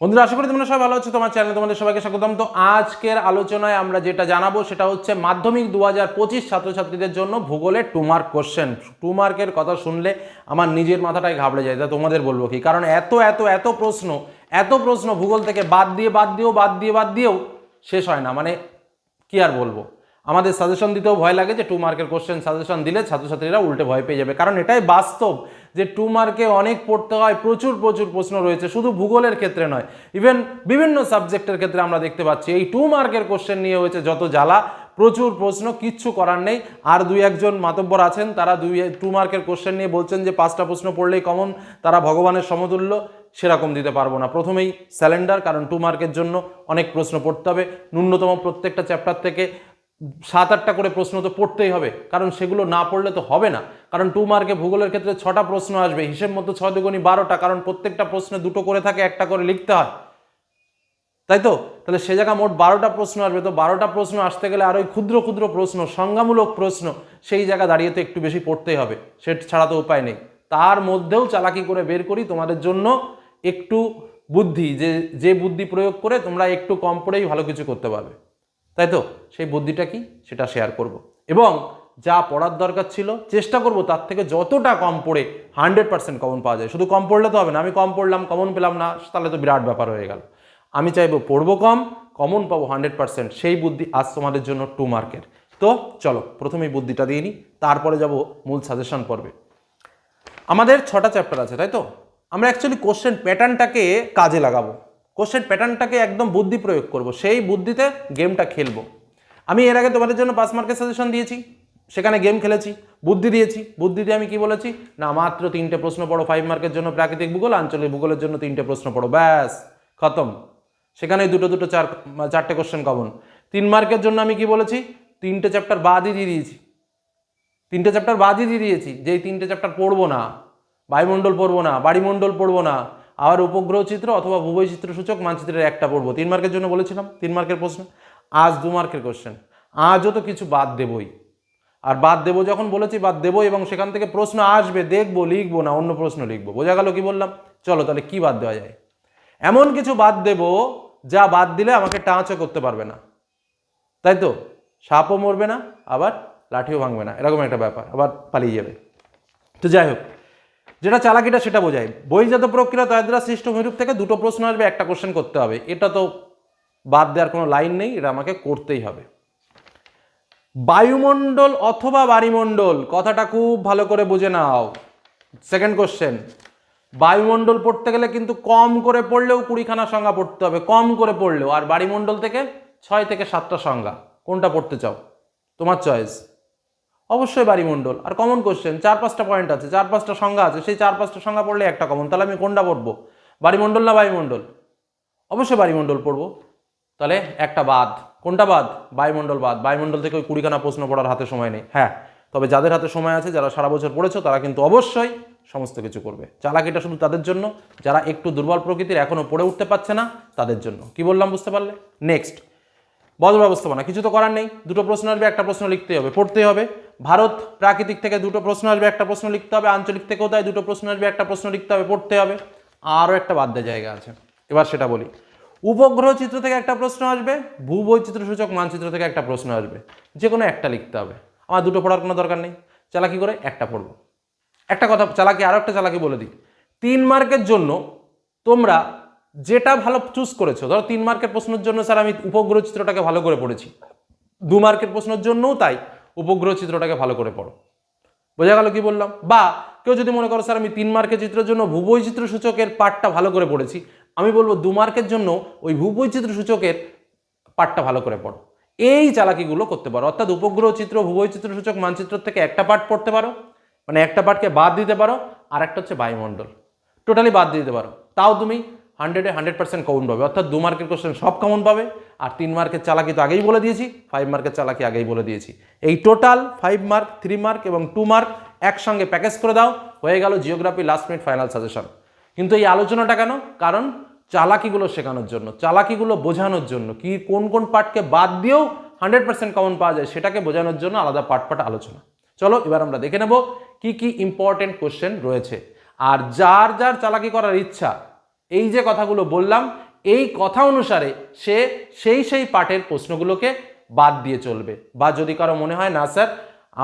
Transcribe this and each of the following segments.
বন্ধুরা, আশা করি তোমরা সবাই ভালো আছো, তোমার চ্যানেলে তোমাদের সবাইকে স্বাগতম। তো আজকের আলোচনায় আমরা যেটা জানাব সেটা হচ্ছে মাধ্যমিক দু হাজার পঁচিশ ছাত্রছাত্রীদের জন্য ভূগোলের টু মার্ক কোশ্চেন টু মার্কের কথা শুনলে আমার নিজের মাথাটাই ঘাবড়ে যায় তা তোমাদের বলব কি? কারণ এত এত এত প্রশ্ন এত প্রশ্ন ভূগোল থেকে বাদ দিয়ে, বাদ দিয়েও, বাদ দিয়ে, বাদ দিয়েও শেষ হয় না। মানে কি আর বলব? আমাদের সাজেশন দিতেও ভয় লাগে যে টু মার্কের কোশ্চেন সাজেশন দিলে ছাত্রছাত্রীরা উল্টে ভয় পেয়ে যাবে। কারণ এটাই বাস্তব। যে টু মার্কে অনেক পড়তে হয়, প্রচুর প্রচুর প্রশ্ন রয়েছে, শুধু ভূগোলের ক্ষেত্রে নয় ইভেন বিভিন্ন সাবজেক্টের ক্ষেত্রে আমরা দেখতে পাচ্ছি, এই টু মার্কের কোশ্চেন নিয়ে হয়েছে যত জ্বালা, প্রচুর প্রশ্ন, কিচ্ছু করার নেই, আর দুই একজন মাতব্বর আছেন, তারা দুই টু মার্কের কোশ্চেন নিয়ে বলছেন যে পাঁচটা প্রশ্ন পড়লেই কমন তারা ভগবানের সমতুল্য, সেরকম দিতে পারব না। প্রথমেই স্যালেন্ডার কারণ টু মার্কের জন্য অনেক প্রশ্ন পড়তে হবে, ন্যূনতম প্রত্যেকটা চ্যাপ্টার থেকে সাত আটটা করে প্রশ্ন তো পড়তেই হবে। কারণ সেগুলো না পড়লে তো হবে না। কারণ টু মার্কে ভূগোলের ক্ষেত্রে ছটা প্রশ্ন আসবে। হিসেব মতো ছয় দুগুণি বারোটা। কারণ প্রত্যেকটা প্রশ্নে দুটো করে থাকে, একটা করে লিখতে হয়। তাই তো? তাহলে সে জায়গা মোট বারোটা প্রশ্ন আসবে। তো বারোটা প্রশ্ন আসতে গেলে আর ওই ক্ষুদ্র ক্ষুদ্র প্রশ্ন, সংজ্ঞামূলক প্রশ্ন, সেই জায়গা দাঁড়িয়ে তো একটু বেশি পড়তেই হবে। সে ছাড়া তো উপায় নেই। তার মধ্যেও চালাকি করে বের করি, তোমাদের জন্য একটু বুদ্ধি। যে যে বুদ্ধি প্রয়োগ করে তোমরা একটু কম পড়েই ভালো কিছু করতে পারবে। তাই তো? সেই বুদ্ধিটা কি? সেটা শেয়ার করব। এবং যা পড়ার দরকার ছিল, চেষ্টা করব তার থেকে যতটা কম পড়ে হান্ড্রেড পার্সেন্ট কমন পাওয়া যায়। শুধু কম পড়লে তো হবে না, আমি কম পড়লাম কমন পেলাম না, তাহলে তো বিরাট ব্যাপার হয়ে গেল। আমি চাইব পড়ব কম কমন পাবো হান্ড্রেড পার্সেন্ট সেই বুদ্ধি আজ তোমাদের জন্য টু মার্কের তো চলো, প্রথমেই বুদ্ধিটা দিয়ে নিই তারপরে যাব মূল সাজেশন পর্বে। আমাদের ছটা চ্যাপ্টার আছে, তাই তো? আমরা অ্যাকচুয়ালি কোশ্চেন প্যাটার্নটাকে কাজে লাগাবো। কোশ্চেন প্যাটার্নটাকে একদম বুদ্ধি প্রয়োগ করব। সেই বুদ্ধিতে গেমটা খেলব। আমি এর আগে তোমাদের জন্য পাঁচ মার্কের সাজেশন দিয়েছি। সেখানে গেম খেলেছি, বুদ্ধি দিয়েছি। বুদ্ধি দিয়ে আমি কি বলেছি? না, মাত্র তিনটে প্রশ্ন পড়ো ফাইভ মার্কের জন্য প্রাকৃতিক ভূগোল, আঞ্চলিক ভূগোলের জন্য তিনটে প্রশ্ন পড়ো। ব্যাস, খতম। সেখানে দুটো দুটো, চার, চারটে কোশ্চেন কমন তিন মার্কের জন্য আমি কি বলেছি? তিনটে চ্যাপ্টার বাদই দিয়ে দিয়েছি। তিনটে চ্যাপ্টার বাদই দিয়ে দিয়েছি। যেই তিনটে চ্যাপ্টার পড়ব না, বায়ুমণ্ডল পড়ব না, বাড়িমণ্ডল পড়ব না আবার উপগ্রহ চিত্র অথবা ভূবৈচিত্র সূচক মানচিত্রের একটা পড়ব তিন মার্কের জন্য বলেছিলাম, তিন মার্কের প্রশ্ন, আজ দু মার্কের কোশ্চেন আজও তো কিছু বাদ দেবই। আর বাদ দেবো যখন বলেছি বাদ দেবো এবং সেখান থেকে প্রশ্ন আসবে, দেখব, লিখব না, অন্য প্রশ্ন লিখব। বোঝা গেল কি বললাম? চলো তাহলে কি বাদ দেওয়া যায়? এমন কিছু বাদ দেবো যা বাদ দিলে আমাকে টাঁচও করতে পারবে না। তাই তো? সাপও মরবে না, আবার লাঠিও ভাঙবে না। এরকম একটা ব্যাপার, আবার পালিয়ে যাবে। তো যাই হোক যেটা চালাকিটা সেটা বোঝায়। বহির্জাত প্রক্রিয়া তয়াদ্রা সৃষ্ট ভূমিরূপ থেকে দুটো প্রশ্ন আসবে, একটা কোশ্চেন করতে হবে। এটা তো বাদ দেওয়ার কোনো লাইন নেই, এটা আমাকে করতেই হবে। বায়ুমণ্ডল অথবা বাড়িমণ্ডল কথাটা খুব ভালো করে বুঝে নাও। সেকেন্ড কোশ্চেন বায়ুমণ্ডল পড়তে গেলে কিন্তু কম করে পড়লেও কুড়িখানা সংজ্ঞা পড়তে হবে, কম করে পড়লেও। আর বাড়িমণ্ডল থেকে ছয় থেকে সাতটা সংজ্ঞা, কোনটা পড়তে চাও? তোমার চয়েস অবশ্যই বাড়িমণ্ডল। আর কমন কোশ্চেন চার পাঁচটা পয়েন্ট আছে, চার পাঁচটা সংজ্ঞা আছে, সেই চার পাঁচটা সংজ্ঞা পড়লে একটা কমন তাহলে আমি কোনটা পড়ব? বাড়িমণ্ডল না বায়ুমণ্ডল? অবশ্যই বাড়িমণ্ডল পড়ব। তাহলে একটা বাদ। কোনটা বাদ? বায়ুমণ্ডল বাদ। বায়ুমণ্ডল থেকে ওই কুড়িখানা প্রশ্ন পড়ার হাতে সময় নেই। হ্যাঁ তবে যাদের হাতে সময় আছে, যারা সারা বছর পড়েছো, তারা কিন্তু অবশ্যই সমস্ত কিছু করবে। চালাকিটা শুধু তাদের জন্য। যারা একটু দুর্বল প্রকৃতির এখনও পড়ে উঠতে পারছে না, তাদের জন্য। কি বললাম, বুঝতে পারলে? নেক্সট বজ্র ব্যবস্থাপনা, কিছু তো করার নেই। দুটো প্রশ্ন আসবে, একটা প্রশ্ন লিখতে হবে, পড়তে হবে। ভারত প্রাকৃতিক থেকে দুটো প্রশ্ন আসবে, একটা প্রশ্ন লিখতে হবে, আঞ্চলিক থেকেও তাই দুটো প্রশ্ন আসবে, একটা প্রশ্ন লিখতে হবে, পড়তে হবে। আরও একটা বাদ দেওয়া জায়গা আছে। এবার সেটা বলি। উপগ্রহ চিত্র থেকে একটা প্রশ্ন আসবে ভূবৈচিত্র সূচক মানচিত্র থেকে একটা প্রশ্ন আসবে। যে কোনো একটা লিখতে হবে। আমার দুটো পড়ার কোনো দরকার নেই। চালাকি করে একটা পড়ব। একটা কথা, চালাকি, আরও একটা চালাকি বলে দিই। তিন মার্কের জন্য তোমরা যেটা ভালো চুজ করেছ, ধরো তিন মার্কের প্রশ্নের জন্য স্যার আমি উপগ্রহ চিত্রটাকে ভালো করে পড়েছি। দু মার্কের প্রশ্নের জন্যও তাই উপগ্রহ চিত্রটাকে ভালো করে পড়ো। বোঝা গেল কি বললাম? বা কেউ যদি মনে করো স্যার আমি তিন মার্কের চিত্রের জন্য ভূবৈচিত্র সূচকের পার্টটা ভালো করে পড়েছি। আমি বলব, দু মার্কের জন্য ওই ভূবৈচিত্র সূচকের পার্টটা ভালো করে পড়ো। এই চালাকিগুলো করতে পারো। অর্থাৎ উপগ্রহ চিত্র, ভূবৈচিত্র সূচক মানচিত্র থেকে একটা পার্ট পড়তে পারো। মানে একটা পার্টকে বাদ দিতে পারো। আর একটা হচ্ছে বায়ুমণ্ডল। টোটালি বাদ দিতে পারো। তাও তুমি হান্ড্রেডে হান্ড্রেড পার্সেন্ট কমন পাবে। অর্থাৎ দু মার্কের কোশ্চেন সব কমন পাবে, আর তিন মার্কের চালাকি তো আগেই বলে দিয়েছি ফাইভ মার্কের চালাকি আগেই বলে দিয়েছি। এই total five mark three mark এবং টু মার্ক একসঙ্গে প্যাকেজ করে দাও, হয়ে গেল geography last minute final suggestion কিন্তু এই আলোচনাটা কেন? কারণ চালাকিগুলো শেখানোর জন্য, চালাকিগুলো বোঝানোর জন্য, কি কোন কোন পার্টকে বাদ দিয়েও হান্ড্রেড পার্সেন্ট কমন পাওয়া যায়, সেটাকে বোঝানোর জন্য আলাদা পার্ট পার্ট আলোচনা। চলো এবার আমরা দেখে নেব কি কি ইম্পর্টেন্ট কোশ্চেন রয়েছে। আর যার যার চালাকি করার ইচ্ছা এই যে কথাগুলো বললাম, এই কথা অনুসারে সে সেই সেই পাঠের প্রশ্নগুলোকে বাদ দিয়ে চলবে। বা যদি কারও মনে হয়, না স্যার,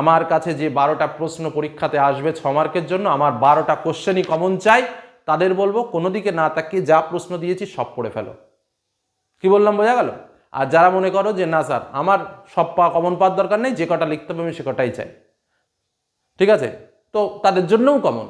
আমার কাছে যে বারোটা প্রশ্ন পরীক্ষাতে আসবে ছ মার্কের জন্য, আমার বারোটা কোশ্চেনই কমন চাই, তাদের বলব, কোনো দিকে না তাকিয়ে যা প্রশ্ন দিয়েছি সব পড়ে ফেলো। কি বললাম, বোঝা গেল? আর যারা মনে করো যে, না স্যার, আমার সব পা কমন পাওয়ার দরকার নেই, যে কটা লিখতে হবে আমি সে কটাই চাই। ঠিক আছে? তো তাদের জন্যও কমন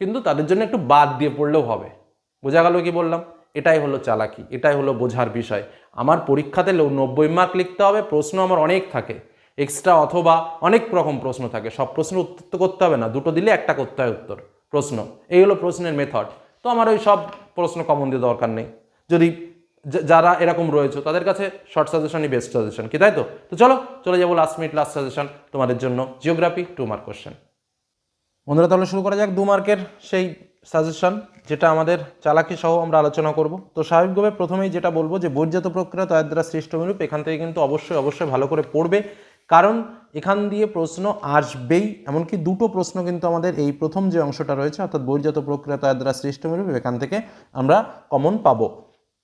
কিন্তু তাদের জন্য একটু বাদ দিয়ে পড়লেও হবে। বোঝা গেল কি বললাম? এটাই হলো চালাকি, এটাই হলো বোঝার বিষয়। আমার পরীক্ষাতে নব্বই মার্ক লিখতে হবে, প্রশ্ন আমার অনেক থাকে। এক্সট্রা অথবা অনেক রকম প্রশ্ন থাকে। সব প্রশ্নের উত্তর তো করতে হবে না, দুটো দিলে একটা করতে হয় উত্তর, প্রশ্ন। এই হলো প্রশ্নের মেথড তো আমার ওই সব প্রশ্ন কমন দিয়ে দরকার নেই। যদি যারা এরকম রয়েছে, তাদের কাছে শর্ট সাজেশনই বেস্ট সাজেশন কি তাই তো? তো চলো, চলে যাব লাস্ট মিনিট লাস্ট সাজেশন তোমাদের জন্য। জিওগ্রাফি টু মার্ক কোশ্চেন বন্ধুরা, তাহলে শুরু করা যাক। দু মার্কের সেই সাজেশন যেটা আমাদের চালাকি সহ আমরা আলোচনা করব। তো স্বাভাবিকভাবে প্রথমেই যেটা বলব যে বৈজাত প্রক্রিয়া তয়ের দ্বারা সৃষ্ট অনুরূপ এখান থেকে কিন্তু অবশ্যই অবশ্যই ভালো করে পড়বে। কারণ এখান দিয়ে প্রশ্ন আসবেই, এমনকি দুটো প্রশ্ন কিন্তু আমাদের এই প্রথম যে অংশটা রয়েছে, অর্থাৎ বৈজাত প্রক্রিয়া তয়ের দ্বারা সৃষ্ট অনুরূপ এখান থেকে আমরা কমন পাবো।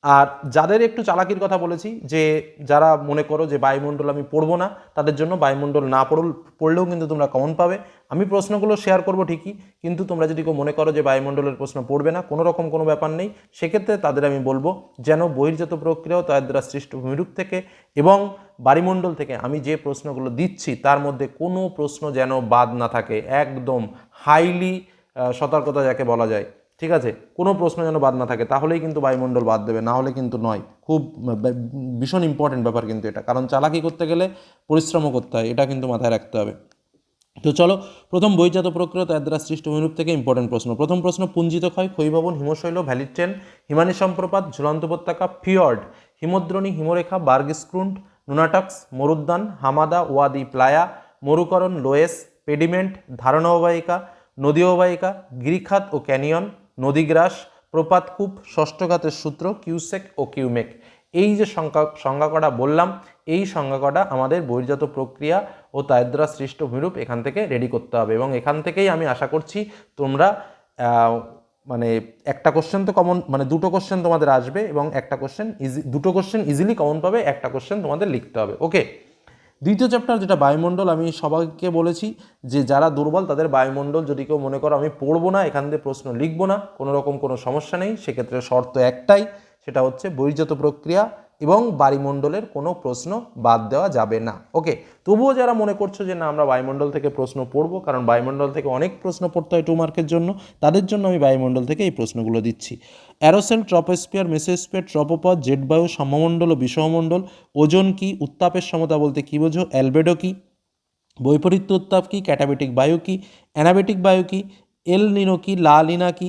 আর যাদের একটু চালাকির কথা বলেছি, যে যারা মনে করো যে বায়ুমণ্ডল আমি পড়ব না, তাদের জন্য বায়ুমণ্ডল না পড়ল, পড়লেও কিন্তু তোমরা কমন পাবে। আমি প্রশ্নগুলো শেয়ার করব ঠিকই, কিন্তু তোমরা যদি কেউ মনে করো যে বায়ুমণ্ডলের প্রশ্ন পড়বে না, কোনো রকম কোনো ব্যাপার নেই। সেক্ষেত্রে তাদের আমি বলব, যেন বহির্জাত প্রক্রিয়াও তাদের দ্বারা সৃষ্ট ভূমিরূপ থেকে এবং বায়ুমণ্ডল থেকে আমি যে প্রশ্নগুলো দিচ্ছি, তার মধ্যে কোনো প্রশ্ন যেন বাদ না থাকে। একদম হাইলি সতর্কতা যাকে বলা যায়। ঠিক আছে? কোনো প্রশ্ন যেন বাদ না থাকে, তাহলেই কিন্তু বায়ুমণ্ডল বাদ দেবে, না হলে কিন্তু নয়। খুব ভীষণ ইম্পর্টেন্ট ব্যাপার কিন্তু এটা, কারণ চালাকি করতে গেলে পরিশ্রমও করতে হয়, এটা কিন্তু মাথায় রাখতে হবে। তো চলো, প্রথম বইজাত প্রক্রিয়া তার দ্বারা সৃষ্ট অনুরূপ থেকে ইম্পর্টেন্ট প্রশ্ন। প্রথম প্রশ্ন, পুঞ্জিত ক্ষয়, ক্ষয়ভবন, হিমশৈল ভ্যালি ট্রেন হিমানি সম্প্রপাত, ঝুলন্ত উপত্যকা ফিয়র্ড হিমদ্রণী, হিমরেখা বার্গস্ক্রুন্ড নুনাটক্স, মরুদ্যান, হামাদা, ওয়াদি, প্লায়া, মরুকরণ, লোয়েস, পেডিমেন্ট, ধারণা অববাহিকা, নদী অববাহিকা, গিরিখাত ও ক্যানিয়ন নদীগ্রাস, প্রপাতকূপ, ষষ্ঠঘাতের সূত্র, কিউসেক ও কিউমেক। এই যে সংখ্যা সংজ্ঞা কটা বললাম, এই সংজ্ঞা কটা আমাদের বহির্জাত প্রক্রিয়া ও তার দ্বারা সৃষ্ট ভূমিরূপ এখান থেকে রেডি করতে হবে এবং এখান থেকেই আমি আশা করছি তোমরা মানে একটা কোশ্চেন তো কমন মানে দুটো কোশ্চেন তোমাদের আসবে এবং একটা কোশ্চেন ইজি দুটো কোশ্চেন ইজিলি কমন পাবে, একটা কোশ্চেন তোমাদের লিখতে হবে। ওকে দ্বিতীয় চ্যাপ্টার যেটা বায়ুমণ্ডল, আমি সবাইকে বলেছি যে যারা দুর্বল তাদের বায়ুমণ্ডল যদি কেউ মনে করো আমি পড়ব না, এখান থেকে প্রশ্ন লিখব না, কোনো রকম কোনো সমস্যা নেই। সেক্ষেত্রে শর্ত একটাই, সেটা হচ্ছে বহির্জাত প্রক্রিয়া। এবং বায়ুমণ্ডলের কোনো প্রশ্ন বাদ দেওয়া যাবে না। ওকে, তবুও যারা মনে করছ যে না, আমরা বায়ুমণ্ডল থেকে প্রশ্ন পড়ব, কারণ বায়ুমণ্ডল থেকে অনেক প্রশ্ন পড়তে হয় টু মার্কের জন্য, তাদের জন্য আমি বায়ুমণ্ডল থেকে এই প্রশ্নগুলো দিচ্ছি। অ্যারোসেল ট্রপোস্পিয়ার মেসোস্পিয়ার ট্রপোপথ জেটবায়ু, সমমণ্ডল ও বিষমণ্ডল ওজন কি, উত্তাপের সমতা বলতে কী বোঝো, অ্যালবেডো কি, বৈপরীত্য উত্তাপ কি, ক্যাটাবেটিক বায়ু কি, অ্যানাবেটিক বায়ু কি, এল নিনো কি, লা লিনা কি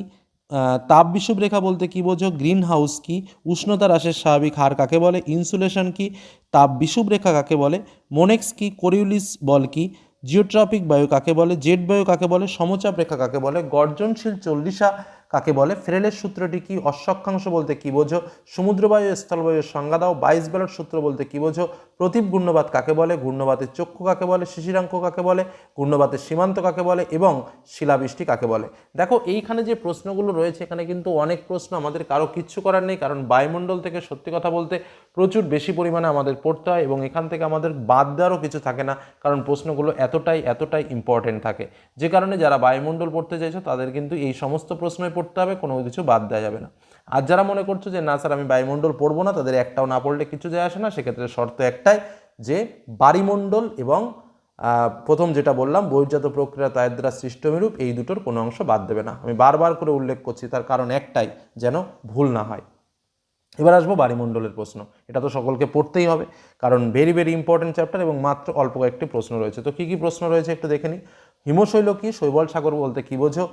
তাপ বিষুব রেখা বলতে কী বোঝো? গ্রিন হাউস কি? উষ্ণতা হ্রাসের স্বাভাবিক হার কাকে বলে? ইনসুলেশন কি? তাপ বিষুবরেখা কাকে বলে? মোনেক্স কি? কোরিউলিস বল কি? জিওট্রপিক বায়ু কাকে বলে? জেট বায়ু কাকে বলে? সমচাপ রেখা কাকে বলে? গর্জনশীল চল্লিশা কাকে বলে? ফ্রেলের সূত্রটি কি? অসক্ষাংশ বলতে কি বোঝো? সমুদ্রবায়ু স্থলবায়ুর সংজ্ঞা দাও। বাইশ বেলার সূত্র বলতে কি বোঝো? প্রতীপ গুণ্যবাদ কাকে বলে? ঘূর্ণবাতের চক্ষু কাকে বলে? শিশিরাঙ্ক কাকে বলে? গুণ্যবাদের সীমান্ত কাকে বলে? এবং শিলাবৃষ্টি কাকে বলে? দেখো, এইখানে যে প্রশ্নগুলো রয়েছে, এখানে কিন্তু অনেক প্রশ্ন আমাদের কারও কিচ্ছু করার নেই, কারণ বায়ুমণ্ডল থেকে সত্যি কথা বলতে প্রচুর বেশি পরিমাণে আমাদের পড়তে হয় এবং এখান থেকে আমাদের বাদ দেওয়ারও কিছু থাকে না, কারণ প্রশ্নগুলো এতটাই এতটাই ইম্পর্টেন্ট থাকে। যে কারণে যারা বায়ুমণ্ডল পড়তে চাইছো, তাদের কিন্তু এই সমস্ত প্রশ্নই পড়তে হবে, কোনো কিছু বাদ দেওয়া যাবে না। আর যারা মনে করছ যে, না স্যার, আমি বায়ুমণ্ডল পড়ব না, তাদের একটাও না পড়লে কিছু যায় আসে না, সেক্ষেত্রে শর্ত একটাই যে, বাড়িমণ্ডল এবং প্রথম যেটা বললাম, বহির্জাত প্রক্রিয়া তায়ের দ্বারা সৃষ্টমিরূপ, এই দুটোর কোনো অংশ বাদ দেবে না। আমি বারবার করে উল্লেখ করছি, তার কারণ একটাই, যেন ভুল না হয়। এবার আসব বাড়িমণ্ডলের প্রশ্ন। এটা তো সকলকে পড়তেই হবে, কারণ ভেরি ভেরি ইম্পর্টেন্ট চ্যাপ্টার এবং মাত্র অল্প কয়েকটি প্রশ্ন রয়েছে। তো কী কী প্রশ্ন রয়েছে একটু দেখে নিই। হিমশৈল কী? শৈবল সাগর বলতে কী বোঝো?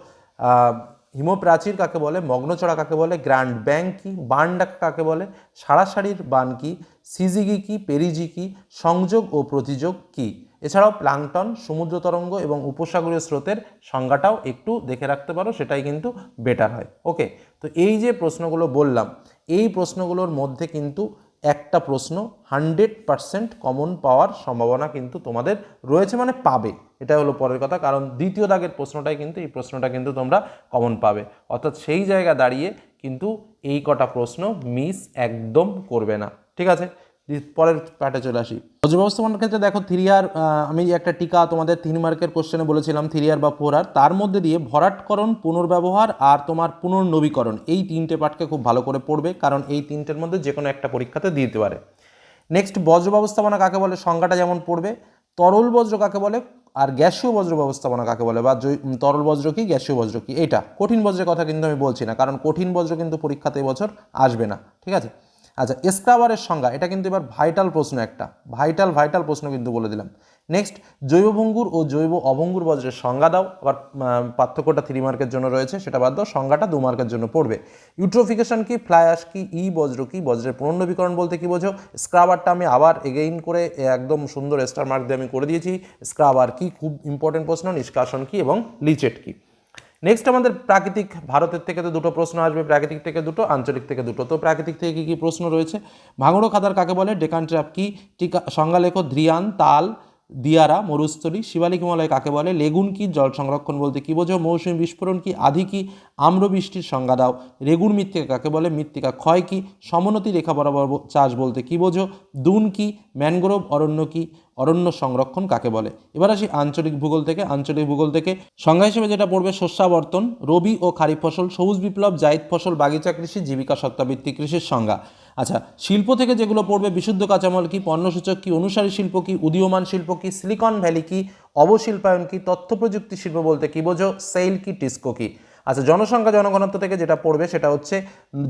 হিমপ্রাচীর কাকে বলে? মগ্নচড়া কাকে বলে? গ্র্যান্ড ব্যাংক কি? বান ডাকা কাকে বলে? সারাসারির বান কি? সিজিগি কি? পেরিজি কি? সংযোগ ও প্রতিযোগ কি? এছাড়াও প্লাংটন, সমুদ্র তরঙ্গ এবং উপসাগরীয় স্রোতের সংজ্ঞাটাও একটু দেখে রাখতে পারো, সেটাই কিন্তু বেটার হয়। ওকে তো এই যে প্রশ্নগুলো বললাম এই প্রশ্নগুলোর মধ্যে কিন্তু একটা প্রশ্ন হান্ড্রেড পারসেন্ট কমন পাওয়ার সম্ভাবনা কিন্তু তোমাদের রয়েছে মানে পাবে। এটা হলো পরের কথা, কারণ দ্বিতীয় দাগের প্রশ্নটাই কিন্তু, এই প্রশ্নটা কিন্তু তোমরা কমন পাবে। অর্থাৎ সেই জায়গা দাঁড়িয়ে কিন্তু এই কটা প্রশ্ন মিস একদম করবে না। ঠিক আছে? পরের পার্টে চলে আসি। বজ্র ব্যবস্থাপনার ক্ষেত্রে দেখো থ্রি আর আমি একটা টিকা তোমাদের তিন মার্কের কোশ্চেনে বলেছিলাম থ্রি আর বা ফোর আর তার মধ্যে দিয়ে ভরাটকরণ, পুনর্ব্যবহার আর তোমার পুনর্নবীকরণ, এই তিনটে পার্টকে খুব ভালো করে পড়বে, কারণ এই তিনটের মধ্যে যে কোনো একটা পরীক্ষাতে দিতে পারে। নেক্সট বজ্র ব্যবস্থাপনা কাকে বলে? সংজ্ঞাটা যেমন পড়বে, তরল বজ্র কাকে বলে? আর গ্যাসীয় বজ্র ব্যবস্থাপনা কাকে বলে? বা তরল বজ্র কি, গ্যাসীয় বজ্র কি? এটা কঠিন বজ্রের কথা কিন্তু আমি বলছি না, কারণ কঠিন বজ্র কিন্তু পরীক্ষাতে এবছর আসবে না, ঠিক আছে? আচ্ছা স্ক্রাবারের সংজ্ঞা, এটা কিন্তু এবার ভাইটাল প্রশ্ন একটা। ভাইটাল ভাইটাল প্রশ্ন কিন্তু বলে দিলাম। নেক্সট জৈব ভঙ্গুর ও জৈব অভঙ্গুর বজ্রের সংজ্ঞা দাও। আবার পার্থক্যটা থ্রি মার্কের জন্য রয়েছে, সেটা বাদ দাও, সংজ্ঞাটা দু মার্কের জন্য পড়বে। ইউট্রোফিকেশন কি ফ্লাই অ্যাশ কি ই বজ্র কি, বজ্রের পুনর্নবীকরণ বলতে কি বোঝো? স্ক্রাবারটা আমি আবার এগেইন করে একদম সুন্দর স্টার মার্ক দিয়ে আমি করে দিয়েছি। স্ক্রাবার কি, খুব ইম্পর্টেন্ট প্রশ্ন, নিষ্কাশন কি এবং লিচেট কি। নেক্সট আমাদের প্রাকৃতিক, ভারতের থেকে তো দুটো প্রশ্ন আসবে, প্রাকৃতিক থেকে দুটো, আঞ্চলিক থেকে দুটো। তো প্রাকৃতিক থেকে কী কী প্রশ্ন রয়েছে? ভাঙড়ো খাদার কাকে বলে? ডেকান ট্র্যাপ কি? টিকা সংজ্ঞালেখ ধ্রিয়ান তাল, দিয়ারা, মরুস্থলী, শিবালিক হিমালয় কাকে বলে? লেগুন কি? জল সংরক্ষণ বলতে কি বোঝো? মৌসুমী বিস্ফোরণ কি? আধি কি? আম্রবৃষ্টির সংজ্ঞা দাও। রেগুন মৃত্তিকা কাকে বলে? মৃত্তিকা ক্ষয় কি? সমোন্নতি রেখা বরাবর চাষ বলতে কি বোঝো? দুন কি? ম্যানগ্রোভ অরণ্য কি? অরণ্য সংরক্ষণ কাকে বলে? এবার আসি আঞ্চলিক ভূগোল থেকে। আঞ্চলিক ভূগোল থেকে সংজ্ঞা হিসেবে যেটা পড়বে শস্যাবর্তন, রবি ও খারিফ ফসল, সবুজ বিপ্লব, জায়দ ফসল, বাগিচা কৃষি, জীবিকা সত্তাভিত্তিক কৃষির সংজ্ঞা। আচ্ছা শিল্প থেকে যেগুলো পড়বে, বিশুদ্ধ কাঁচামাল কি, পণ্যসূচক কি, অনুসারী শিল্প কি, উদীয়মান শিল্প কি, সিলিকন ভ্যালি কি, অবশিল্পায়ন কি, তথ্য প্রযুক্তি শিল্প বলতে কি বোঝো সেল কি, টিস্কো কি। আচ্ছা জনসংখ্যা জনঘনত্ব থেকে যেটা পড়বে সেটা হচ্ছে,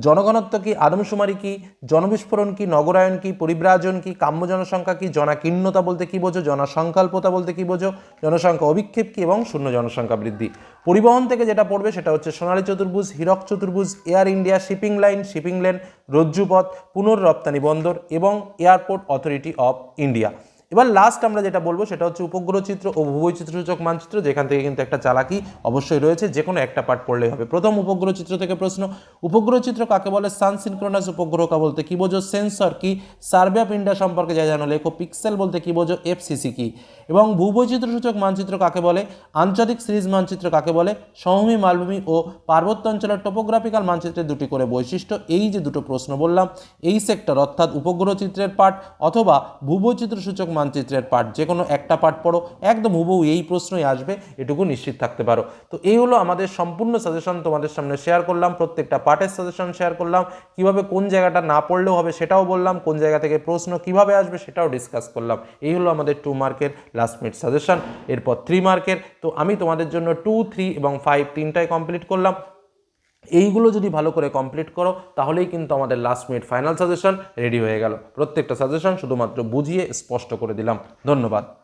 জনঘনত্ব কি, আদমশুমারি কি, জনবিস্ফোরণ কি, নগরায়ন কি, পরিব্রাজন কি, কাম্য জনসংখ্যা কি, জনাকীর্ণতা বলতে কি বোঝো, জনসংকল্পতা বলতে কি বোঝো, জনসংখ্যা অভিক্ষেপ কি এবং শূন্য জনসংখ্যা বৃদ্ধি। পরিবহন থেকে যেটা পড়বে সেটা হচ্ছে সোনালী চতুর্ভুজ, হীরক চতুর্ভুজ, Air India shipping line, shipping lane, রজ্জুপথ, পুনর্রপ্তানি বন্দর এবং এয়ারপোর্ট অথরিটি অফ ইন্ডিয়া। এবার লাস্ট আমরা যেটা বলব সেটা হচ্ছে উপগ্রহ চিত্র ও ভূবৈচিত্র সূচক মানচিত্র, যেখান থেকে কিন্তু একটা চালাকি অবশ্যই রয়েছে যে কোনো একটা পার্ট পড়লেই হবে। প্রথম উপগ্রহ চিত্র থেকে প্রশ্ন, উপগ্রহ চিত্র কাকে বলে? সান সিনক্রোনাস উপগ্রহ কা বলতে কি বোঝো? সেন্সর কি? সার্ভে অফ ইন্ডিয়া সম্পর্কে যা জানো, লেখো। পিক্সেল বলতে কি বোঝো? এফসিসি কি? এবং ভূবৈচিত্র সূচক মানচিত্র কাকে বলে? আঞ্চলিক সিরিজ মানচিত্র কাকে বলে? সমভূমি, মালভূমি ও পার্বত্য অঞ্চলের টোপোগ্রাফিক্যাল মানচিত্রের দুটি করে বৈশিষ্ট্য, এই যে দুটো প্রশ্ন বললাম, এই সেক্টর অর্থাৎ উপগ্রহ চিত্রের পার্ট অথবা ভূবৈচিত্র সূচক মানচিত্রের পার্ট যে কোনো একটা পার্ট পড়ো, একদম হুবহু এই প্রশ্নই আসবে, এটুকু নিশ্চিত থাকতে পারো। তো এই হলো আমাদের সম্পূর্ণ সাজেশন তোমাদের সামনে শেয়ার করলাম, প্রত্যেকটা পার্টের সাজেশন শেয়ার করলাম, কীভাবে কোন জায়গাটা না পড়লেও হবে সেটাও বললাম, কোন জায়গা থেকে প্রশ্ন কীভাবে আসবে সেটাও ডিসকাস করলাম। এই হলো আমাদের টু মার্কের লাস্ট মিনিট সাজেশন এরপর থ্রি মার্কের তো আমি তোমাদের জন্য টু থ্রি এবং ফাইভ তিনটায় কমপ্লিট করলাম। এইগুলো যদি ভালো করে কমপ্লিট করো, তাহলেই কিন্তু আমাদের last minute final suggestion ready হয়ে গেল। প্রত্যেকটা সাজেশন শুধুমাত্র বুঝিয়ে স্পষ্ট করে দিলাম। ধন্যবাদ।